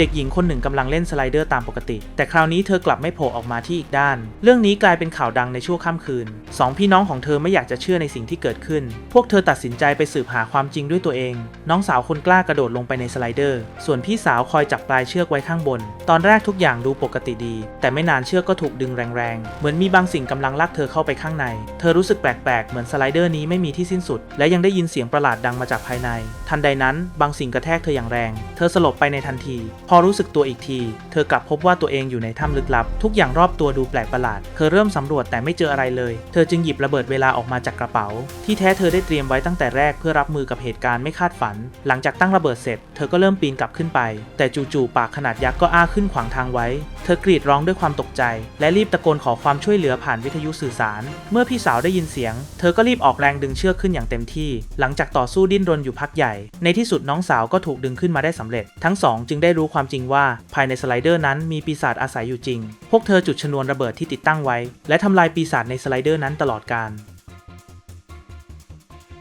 เด็กหญิงคนหนึ่งกำลังเล่นสไลเดอร์ตามปกติ แต่คราวนี้เธอกลับไม่โผล่ออกมาที่อีกด้าน เรื่องนี้กลายเป็นข่าวดังในชั่วข้ามคืนสองพี่น้องของเธอไม่อยากจะเชื่อในสิ่งที่เกิดขึ้น พวกเธอตัดสินใจไปสืบหาความจริงด้วยตัวเอง น้องสาวคนกล้ากระโดดลงไปในสไลเดอร์ ส่วนพี่สาวคอยจับปลายเชือกไว้ข้างบน ตอนแรกทุกอย่างดูปกติดี แต่ไม่นานเชือกก็ถูกดึงแรงๆ เหมือนมีบางสิ่งกำลังลากเธอเข้าไปข้างใน เธอรู้สึกแปลกๆ เหมือนสไลเดอร์นี้ไม่มีที่สิ้นสุด และยังได้ยินเสียงประหลาดดังมาจากภายใน ทันใดนั้นบางสิ่งกระแทกเธออย่างแรง เธอสลบไปในทันที พอรู้สึกตัวอีกที เธอกลับพบว่าตัวเองอยู่ในถ้ำลึกลับ ทุกอย่างรอบตัวดูแปลกประหลาด เธอเริ่มสำรวจแต่ไม่เจออะไรเลย เธอจึงหยิบระเบิดเวลาออกมาจากกระเป๋า ที่แท้เธอได้เตรียมไว้ตั้งแต่แรกเพื่อรับมือกับเหตุการณ์ไม่คาดฝัน หลังจากตั้งระเบิดเสร็จ เธอก็เริ่มปีนกลับขึ้นไป แต่จู่ๆปากขนาดยักษ์ก็อ้าขึ้นขวางทางไว้ เธอกรีดร้องด้วยความตกใจ และรีบตะโกนขอความช่วยเหลือผ่านวิทยุสื่อสาร เมื่อพี่สาวได้ยินเสียง เธอก็รีบออกแรงดึงเชือกขึ้นอย่างเต็มที่ หลังจากต่อสู้ดิ้นรนอยู่พักใหญ่ ในที่สุดน้องสาวก็ถูกดึงขึ้นมาได้สำเร็จ ทั้งสองจึงได้รู้ความจริงว่าภายในสไลเดอร์นั้นมีปีศาจอาศัยอยู่จริง พวกเธอจุดชนวนระเบิดที่ติดตั้งไว้ และทำลายปีศาจในสไลเดอร์นั้นตลอดกาล